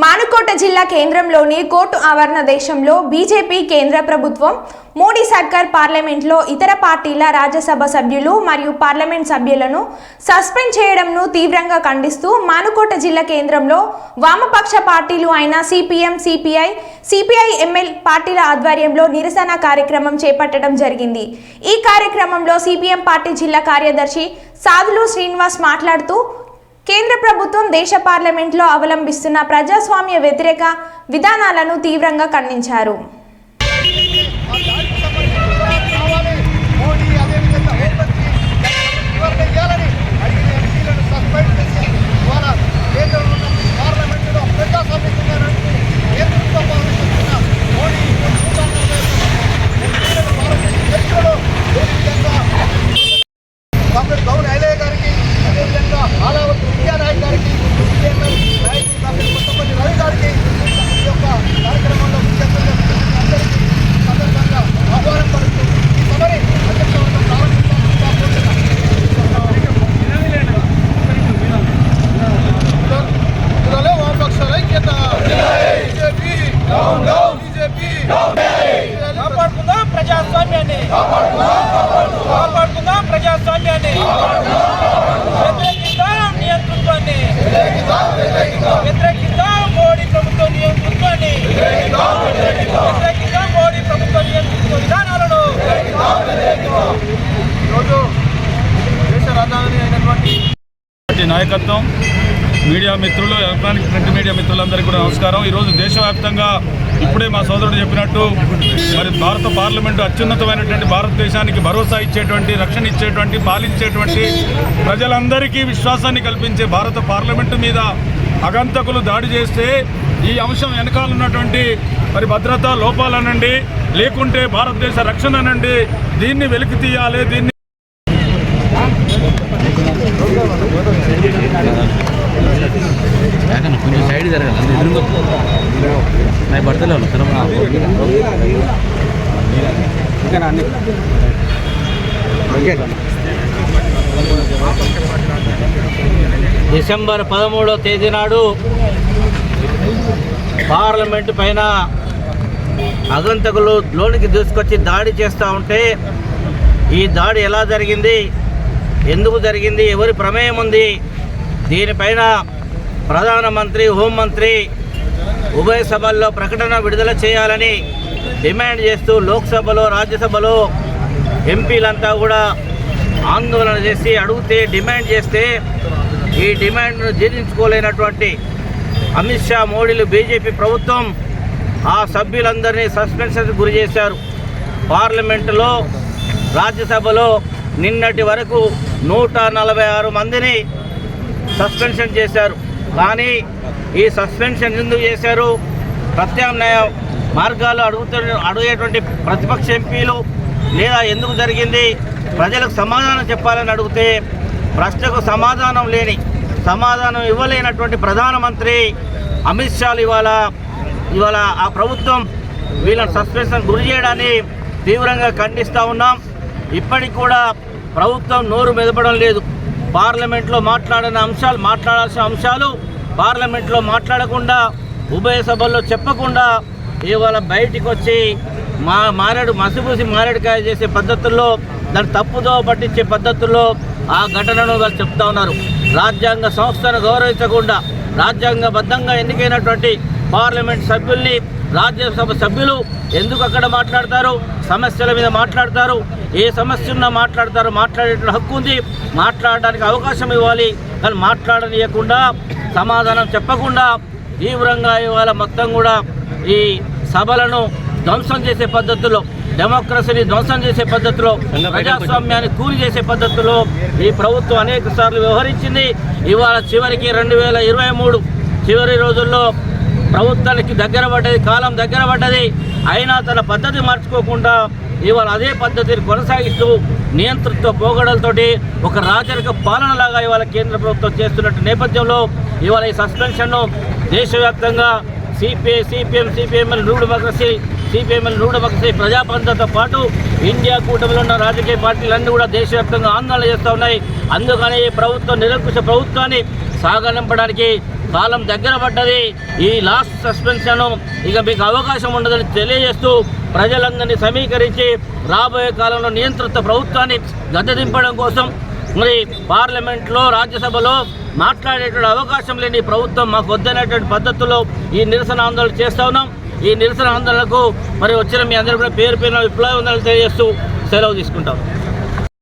మానుకోట జిల్లా కేంద్రంలోని కోర్టు ఆవరణ దేశంలో బీజేపీ కేంద్ర ప్రభుత్వం మోడీ సర్కార్ పార్లమెంట్లో ఇతర పార్టీల రాజ్యసభ సభ్యులు మరియు పార్లమెంట్ సభ్యులను సస్పెండ్ చేయడంను తీవ్రంగా ఖండిస్తూ మానుకోట జిల్లా కేంద్రంలో వామపక్ష పార్టీలు అయిన సిపిఎం సిపిఐ సిపిఐ ఎంఎల్ పార్టీల ఆధ్వర్యంలో నిరసన కార్యక్రమం చేపట్టడం జరిగింది. ఈ కార్యక్రమంలో సిపిఎం పార్టీ జిల్లా కార్యదర్శి సాధులు శ్రీనివాస్ మాట్లాడుతూ కేంద్ర ప్రభుత్వం దేశ పార్లమెంట్లో అవలంబిస్తున్న ప్రజాస్వామ్య వ్యతిరేక విధానాలను తీవ్రంగా ఖండించారు. కాపాడుకుందాం ప్రజాస్వామ్యాన్ని. వ్యతిరేకిద్దాం నియంతృత్వాన్ని. వ్యతిరేకిద్దాం మోడీ ప్రభుత్వ నియంతృత్వాన్ని. వ్యతిరేకిద్దాం మోడీ ప్రభుత్వ నియంతృత్వ విధానాలను. ఈరోజు దేశ రాజధాని అయినటువంటి నాయకత్వం మీడియా మిత్రులు ఎలక్ట్రానిక్ ప్రింట్ మీడియా మిత్రులందరికీ కూడా నమస్కారం. ఈరోజు దేశవ్యాప్తంగా ఇప్పుడే మా సోదరుడు చెప్పినట్టు మరి భారత పార్లమెంటు అత్యున్నతమైనటువంటి భారతదేశానికి భరోసా ఇచ్చేటువంటి రక్షణ ఇచ్చేటువంటి పాలించేటువంటి ప్రజలందరికీ విశ్వాసాన్ని కల్పించే భారత పార్లమెంటు మీద అగంతకులు దాడి చేస్తే ఈ అంశం వెనకాల ఉన్నటువంటి మరి భద్రతా లోపాలనండి లేకుంటే భారతదేశ రక్షణ అనండి దీన్ని వెలికి తీయాలి దీన్ని నాకు పడతలే డిసెంబర్ పదమూడవ తేదీ నాడు పార్లమెంటు పైన అగంతకులు లోనికి దూసుకొచ్చి దాడి చేస్తూ ఉంటే ఈ దాడి ఎలా జరిగింది? ఎందుకు జరిగింది? ఎవరి ప్రమేయం ఉంది? దీనిపైన ప్రధానమంత్రి హోంమంత్రి ఉభయ సభల్లో ప్రకటన విడుదల చేయాలని డిమాండ్ చేస్తూ లోక్సభలో రాజ్యసభలో ఎంపీలంతా కూడా ఆందోళన చేసి అడిగితే డిమాండ్ చేస్తే ఈ డిమాండ్ను జీర్ణించుకోలేనటువంటి అమిత్ షా మోడీలు బీజేపీ ప్రభుత్వం ఆ సభ్యులందరినీ సస్పెన్షన్కి గురి చేశారు. పార్లమెంటులో రాజ్యసభలో నిన్నటి వరకు నూట నలభై ఆరు మందిని సస్పెన్షన్ చేశారు. కానీ ఈ సస్పెన్షన్ ఎందుకు చేశారు? ప్రత్యామ్నాయ మార్గాలు అడుగుతు అడిగేటువంటి ప్రతిపక్ష ఎంపీలు లేదా ఎందుకు జరిగింది? ప్రజలకు సమాధానం చెప్పాలని అడిగితే ప్రశ్నకు సమాధానం లేని సమాధానం ఇవ్వలేనటువంటి ప్రధానమంత్రి అమిత్ షాలు ఇవాళ ఇవాళ ఆ ప్రభుత్వం వీళ్ళని సస్పెన్షన్ గురి చేయడాన్ని తీవ్రంగా ఖండిస్తూ ఉన్నాం. ఇప్పటికి కూడా ప్రభుత్వం నోరు మెదపడం లేదు. పార్లమెంట్లో మాట్లాడిన అంశాలు మాట్లాడాల్సిన అంశాలు పార్లమెంట్లో మాట్లాడకుండా ఉభయ సభల్లో చెప్పకుండా ఇవాళ బయటికి వచ్చి మా మారేడు మసిపూసి మారేడుకాయ చేసే పద్ధతుల్లో దాన్ని తప్పుదో పట్టించే పద్ధతుల్లో ఆ ఘటనను వాళ్ళు చెప్తా ఉన్నారు. రాజ్యాంగ సంస్థను గౌరవించకుండా రాజ్యాంగబద్ధంగా ఎన్నికైనటువంటి పార్లమెంట్ సభ్యుల్ని రాజ్యసభ సభ్యులు ఎందుకు అక్కడ మాట్లాడతారు? సమస్యల మీద మాట్లాడతారు. ఏ సమస్య ఉన్నా మాట్లాడతారు. మాట్లాడే హక్కు ఉంది. మాట్లాడడానికి అవకాశం ఇవ్వాలి. కానీ మాట్లాడనీయకుండా సమాధానం చెప్పకుండా తీవ్రంగా ఇవాళ మొత్తం కూడా ఈ సభలను ధ్వంసం చేసే పద్ధతిలో డెమోక్రసీని ధ్వంసం చేసే పద్ధతిలో ప్రజాస్వామ్యాన్ని కూలి చేసే పద్ధతిలో ఈ ప్రభుత్వం అనేక సార్లు వ్యవహరించింది. ఇవాళ చివరికి రెండు వేల ఇరవై మూడు చివరి రోజుల్లో ప్రభుత్వానికి దగ్గర పడ్డది కాలం దగ్గర పడ్డది. అయినా తన పద్ధతి మార్చుకోకుండా ఇవాళ అదే పద్ధతిని కొనసాగిస్తూ నియంతృత్వ పోగడలతోటి ఒక రాజరిక పాలనలాగా ఇవాళ కేంద్ర ప్రభుత్వం చేస్తున్నట్టు నేపథ్యంలో ఇవాళ ఈ సస్పెన్షన్ను దేశవ్యాప్తంగా CPI CPM CPIML new democracy CPIML new democracy ప్రజాపంతతో పాటు ఇండియా కూటమిలో ఉన్న రాజకీయ పార్టీలన్నీ కూడా దేశవ్యాప్తంగా ఆందోళన చేస్తూ ఉన్నాయి. అందుకని ఈ ప్రభుత్వం నిరంకుశ ప్రభుత్వాన్ని సాగనింపడానికి కాలం దగ్గర పడ్డది. ఈ లాస్ట్ సస్పెన్షన్ ఇక మీకు అవకాశం ఉండదని తెలియజేస్తూ ప్రజలందరినీ సమీకరించి రాబోయే కాలంలో నియంత్రిత ప్రభుత్వాన్ని గద్దెదింపడం కోసం మరి పార్లమెంట్లో రాజ్యసభలో మాట్లాడేటువంటి అవకాశం లేని ప్రభుత్వం మాకు వద్దనేటువంటి పద్ధతుల్లో ఈ నిరసన ఆందోళన చేస్తా ఉన్నాం. ఈ నిరసన ఆందోళనకు మరి వచ్చిన మీ అందరూ కూడా పేరు పేరున విప్లవ తెలియజేస్తూ సెలవు తీసుకుంటాం.